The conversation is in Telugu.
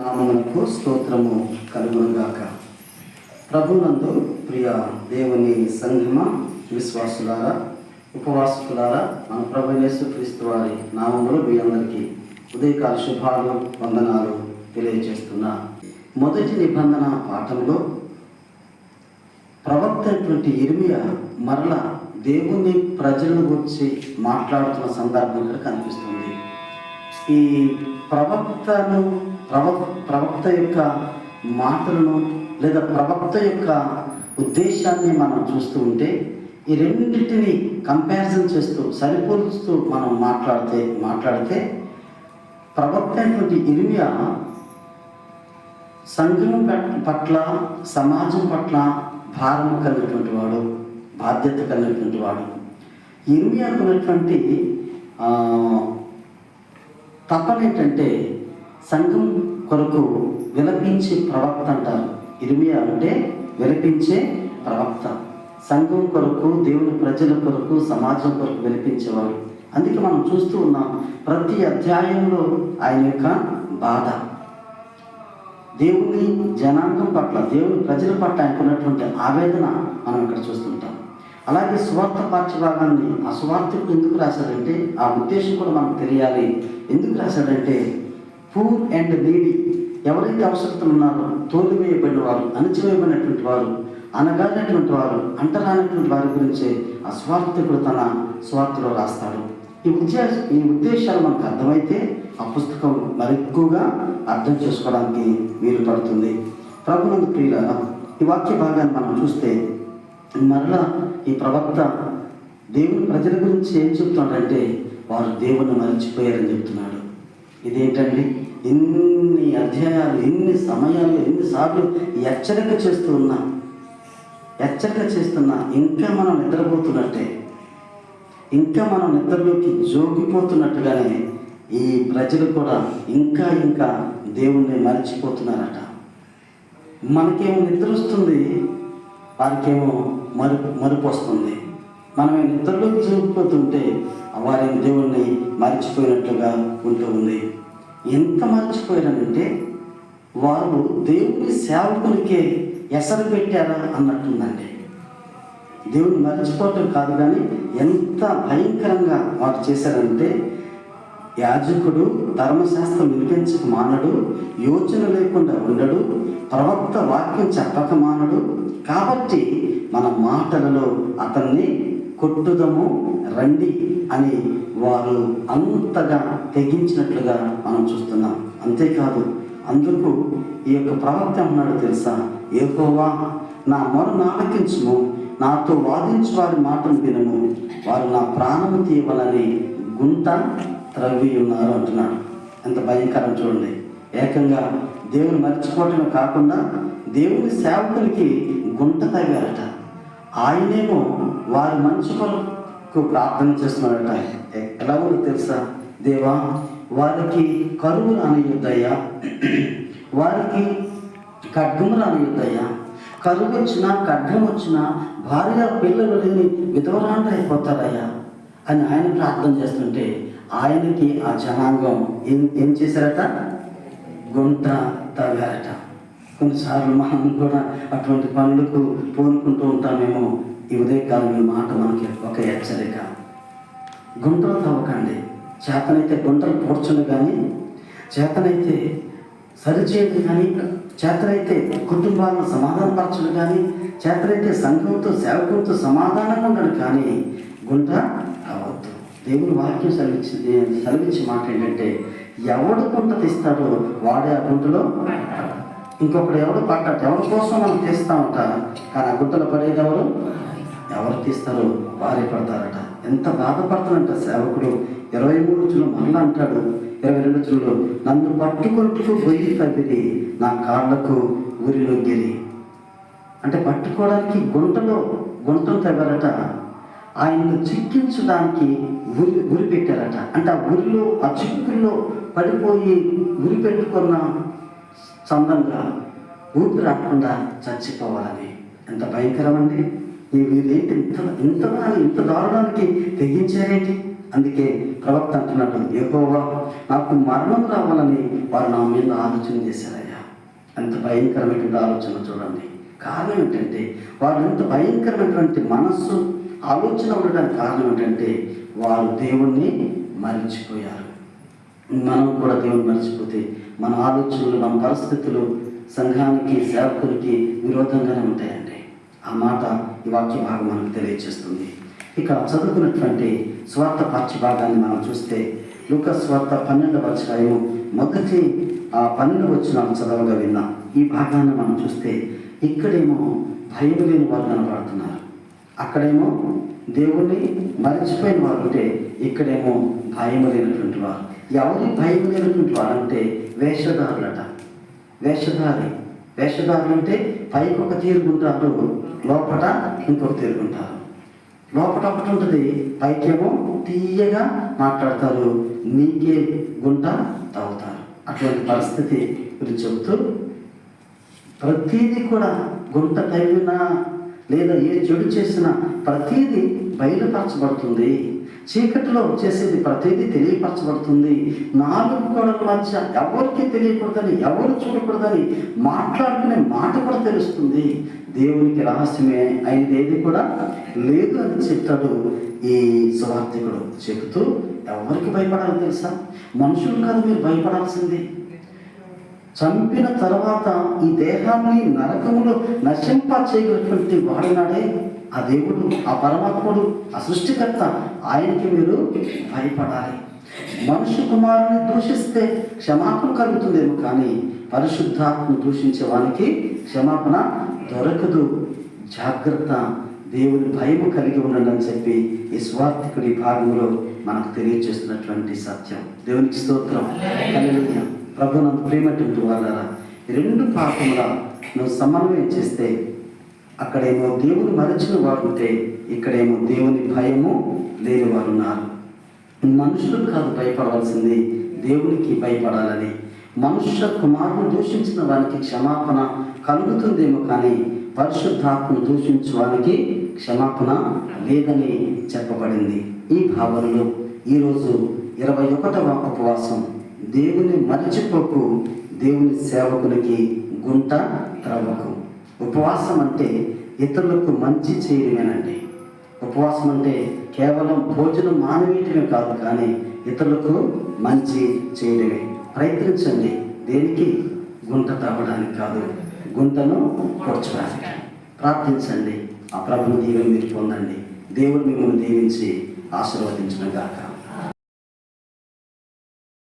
నామమునకు స్తోత్రము కలుగునుగాక. ప్రభునందు ప్రియ దేవుని సంఘమ విశ్వాసులారా ఉపవాసుకులారా మన ప్రభు యేసు క్రీస్తు వారి నామములు మీ అందరికీ ఉదయకాల శుభాలు వందనాలు తెలియజేస్తున్నా. మొదటి నిబంధన పాఠంలో ప్రవక్త అయినటువంటి ఇర్మియా మరల దేవుని ప్రజలను గురించి మాట్లాడుతున్న సందర్భం ఇక్కడ కనిపిస్తుంది. ఈ ప్రవక్తను ప్రవక్త యొక్క మాటలను లేదా ప్రవక్త యొక్క ఉద్దేశాన్ని మనం చూస్తూ ఉంటే ఈ రెండింటిని కంపారిజన్ చేస్తూ సరిపోలుస్తూ మనం మాట్లాడితే మాట్లాడితే ప్రవక్త అయినటువంటి ఇర్మియా సంఘం పట్ల సమాజం పట్ల భారం కలిగినటువంటి వాడు బాధ్యత కలిగినటువంటి వాడు. ఇర్మియాకు ఉన్నటువంటి తపన ఏంటంటే సంఘం కొరకు విలపించే ప్రవక్త అంటారు. ఇరిమియా అంటే విలపించే ప్రవక్త. సంఘం కొరకు దేవుని ప్రజల కొరకు సమాజం కొరకు విలపించేవాడు. అందుకే మనం చూస్తూ ఉన్నాం ప్రతి అధ్యాయంలో ఆయన యొక్క బాధ. దేవుని జనాంగం పట్ల దేవుని ప్రజల పట్ల ఆయనకున్నటువంటి ఆవేదన మనం ఇక్కడ చూస్తుంటాం. అలాగే సువార్త పాఠ్యభాగాన్ని ఆ స్వార్థకుడు ఎందుకు రాశాడంటే ఆ ఉద్దేశం కూడా మనకు తెలియాలి. ఎందుకు రాశాడంటే పూర్ అండ్ నీడీ ఎవరైతే అవసరతలు ఉన్నారో తోలివేయబడిన వారు అణచివేయబడినటువంటి వారు అనగానటువంటి వారు అంటరానటువంటి వారి గురించే ఆ స్వార్థకుడు తన స్వార్థలో రాస్తాడు. ఈ ఉద్దేశ ఈ ఉద్దేశాలు మనకు అర్థమైతే ఆ పుస్తకం మరెక్కువగా అర్థం చేసుకోవడానికి వీలు పడుతుంది. ప్రభునందు ప్రియుల ఈ వాక్య భాగాన్ని మనం చూస్తే మరలా ఈ ప్రవక్త దేవుని ప్రజల గురించి ఏం చెప్తున్నాడంటే వారు దేవుణ్ణి మరిచిపోయారని చెప్తున్నాడు. ఇదేంటండి? ఎన్ని అధ్యాయాలు ఎన్ని సమయాలు ఎన్నిసార్లు హెచ్చరిక చేస్తూ ఉన్నా హెచ్చరిక చేస్తున్నా ఇంకా మనం నిద్రపోతున్నట్టే. ఇంకా మనం నిద్రలోకి జోగిపోతున్నట్టుగానే ఈ ప్రజలు కూడా ఇంకా ఇంకా దేవుణ్ణి మర్చిపోతున్నారట. మనకేమో నిద్ర వస్తుంది వారికేమో మరు మరుపు వస్తుంది. మనం నిద్రలోకి జోగిపోతుంటే వారి దేవుణ్ణి మర్చిపోయినట్లుగా ఉంటూ ఉంది. ఎంత మర్చిపోయారంటే వారు దేవుని సేవకునికే ఎసరు పెట్టారా అన్నట్టుందండి. దేవుని మర్చిపోవటం కాదు కానీ ఎంత భయంకరంగా వారు చేశారంటే యాజకుడు ధర్మశాస్త్రం వినిపించక మానడు యోచన లేకుండా ఉండడు ప్రవక్త వాక్యం చెప్పక మానడు. కాబట్టి మన మాటలలో అతన్ని కొట్టుదము రండి అని వారు అంతగా తెగించినట్లుగా మనం చూస్తున్నాం. అంతేకాదు అందుకు ఈ యొక్క ప్రవక్త ఉన్నాడు తెలుసా? ఏకోవా నా మొర నాలకించుము నాతో వాదించు వారి మాటను వినము వారు నా ప్రాణము తీయవలని గుంట త్రవ్వి ఉన్నారు అంటున్నాడు. ఎంత భయంకరం చూడండి. ఏకంగా దేవుని మర్చిపోవటమే కాకుండా దేవుని సేవకులకి గుంట తవ్వారట ఆయనేమో వారి మంచి కొరకు ప్రార్థన చేస్తున్నాడట. ఎలాగో తెలుసా? దేవా వారికి కరువు రానియుద్దయ్యా వారికి ఖడ్గము రానియుద్దయ్యా కరువు వచ్చినా ఖడ్గం వచ్చినా భార్య పిల్లలు లేని విధవరాండ్రు అయిపోతారయ్యా అని ఆయన ప్రార్థన చేస్తుంటే ఆయనకి ఆ జనాంగం ఏం ఏం చేశారట? గుంట తవ్వారట. కొన్నిసార్లు మనం కూడా అటువంటి పనులకు పూనుకుంటూ ఉంటామేమో. ఈ ఉదయకాలం ఈ మాట మనకి ఒక హెచ్చరిక. గుంటలు తవ్వకండి చేతనైతే గుంటలు పూడ్చండి కానీ చేతనైతే సరిచేయండి కానీ చేతనైతే కుటుంబాలను సమాధానపరచడు కానీ చేతనైతే సంఘంతో సేవకులతో సమాధానంగా ఉండడు కానీ గుంట అవ్వద్దు. దేవుని వాక్యం సెలవిచ్చి సెలవిచ్చి మాట ఏంటంటే ఎవడు గుంట తీస్తాడో వాడే ఆ గుంటలో ఇంకొకడు ఎవడు పడ్డాడు ఎవరి కోసం మనం తీస్తా ఉంటారు కానీ ఆ గుంటలో పడేది ఎవరు? ఎవరు తీస్తారో వారే పడతారట. ఎంత బాధపడతాడంట సేవకుడు. ఇరవై మూడు చులు మరలా అంటాడు. ఇరవై రెండు చులు నన్ను పట్టుకొట్టుకు గొయ్యి తవ్విది నా కాళ్ళకు ఊరిలో గిరి అంటే పట్టుకోవడానికి గుంటలో గుంటలు తవ్వారట ఆయనను చిక్కించడానికి ఉరి ఉరి పెట్టారట. అంటే ఆ ఉరిలో ఆ చిక్కుల్లో పడిపోయి ఉరి పెట్టుకున్న చందంగా ఊపి రాకుండా చచ్చిపోవాలని ఎంత భయంకరం అండి వీరేంటి ఇంత ఇంత ఇంత దారుణానికి తెగించారేంటి? అందుకే ప్రవక్త అంటున్నాడు ఎక్కువగా నాకు మరణం రావాలని వారు నా మీద ఆలోచన చేశారయ్యా. అంత భయంకరమైనటువంటి ఆలోచన చూడండి. కారణం ఏంటంటే వారు ఎంత భయంకరమైనటువంటి మనస్సు ఆలోచన ఉండడానికి కారణం ఏంటంటే వారు దేవుణ్ణి మరిచిపోయారు. మనం కూడా దేవుని మరిచిపోతే మన ఆలోచనలు మన పరిస్థితులు సంఘానికి సేవకులకి విరోధంగానే ఉంటాయండి. ఆ మాట ఈ వాక్య భాగం మనకు తెలియజేస్తుంది. ఇక చదువుకున్నటువంటి స్వార్థ పాఠ్య భాగాన్ని మనం చూస్తే లూక స్వార్థ పన్నెండవ అధ్యాయం మొదటి ఆ పన్నెండు వచ్చిన చదవగా విన్నాం. ఈ భాగాన్ని మనం చూస్తే ఇక్కడేమో భయం లేని వారు కనబడుతున్నారు. అక్కడేమో దేవుణ్ణి మరిచిపోయిన వారు ఉంటే ఇక్కడేమో భయం లేనటువంటి వారు. ఎవరి భయం లేనటువంటి వారంటే అంటే వేషధారులట. వేషధారి వేషధారులు అంటే పైకి ఒక తీరుగుంటారు లోపల ఇంకొక తీరుగుంటారు. లోపల ఒకటి ఉంటుంది పైకేమో తీయగా మాట్లాడతారు నీకే గుంట తాగుతారు అటువంటి పరిస్థితి గురించి చెబుతూ ప్రతీది కూడా గుంట తవ్వినా లేదా ఏ చెడు చేసినా ప్రతీది బయలుపరచబడుతుంది. చీకటిలో చేసేది ప్రతిదీ తెలియపరచబడుతుంది. నాలుగు గోడల మధ్య ఎవరికి తెలియకూడదని ఎవరు చూడకూడదని మాట్లాడుకునే మాట కూడా తెలుస్తుంది. దేవునికి రహస్యమే అయినది ఏది కూడా లేదు అని చెప్తాడు ఈ సువార్థికుడు. చెబుతూ ఎవరికి భయపడాలి తెలుసా? మనుషులు కాదు మీరు భయపడాల్సింది. చంపిన తర్వాత ఈ దేహాన్ని నరకములో నశింప చేయగలిగినటువంటి వాడినాడే ఆ దేవుడు ఆ పరమాత్ముడు ఆ సృష్టికర్త ఆయనకి మీరు భయపడాలి. మనుషు కుమారుని దూషిస్తే క్షమాపణ కలుగుతుందేమో కానీ పరిశుద్ధాత్మను దూషించే వానికి క్షమాపణ దొరకదు. జాగ్రత్త. దేవుని భయము కలిగి ఉండండి అని చెప్పి ఈ స్వార్థికుడి భాగంలో మనకు తెలియజేస్తున్నటువంటి సత్యం. దేవునికి స్తోత్రం. హల్లెలూయా. ప్రభు నన్ను ప్రేమటువంటి వాళ్ళ రెండు పాపముల నువ్వు సమన్వయం చేస్తే అక్కడేమో దేవుని మరచిన వారు ఉంటే ఇక్కడేమో దేవుని భయము లేని వారు ఉన్నారు. మనుషులకు కాదు భయపడవలసింది దేవునికి భయపడాలని. మనుష్య కుమారుని దూషించిన వారికి క్షమాపణ కలుగుతుందేమో కానీ పరిశుద్ధాత్మను దూషించు వారికి క్షమాపణ లేదని చెప్పబడింది. ఈ భావనలో ఈరోజు ఇరవై ఒకటవ ఉపవాసం దేవుని మరిచిపోకు దేవుని సేవకునికి గుంట త్రవ్వకు. ఉపవాసం అంటే ఇతరులకు మంచి చేయడమేనండి. ఉపవాసం అంటే కేవలం భోజనం మానవీయటమే కాదు కానీ ఇతరులకు మంచి చేయడమే. ప్రయత్నించండి. దేనికి? గుంట తవ్వడానికి కాదు. గుంటను కూర్చోడానికి. ప్రార్థించండి. ఆ ప్రభుని దీవెని మీరు పొందండి. దేవుడు మిమ్మల్ని దీవించి ఆశీర్వదించిన గాక.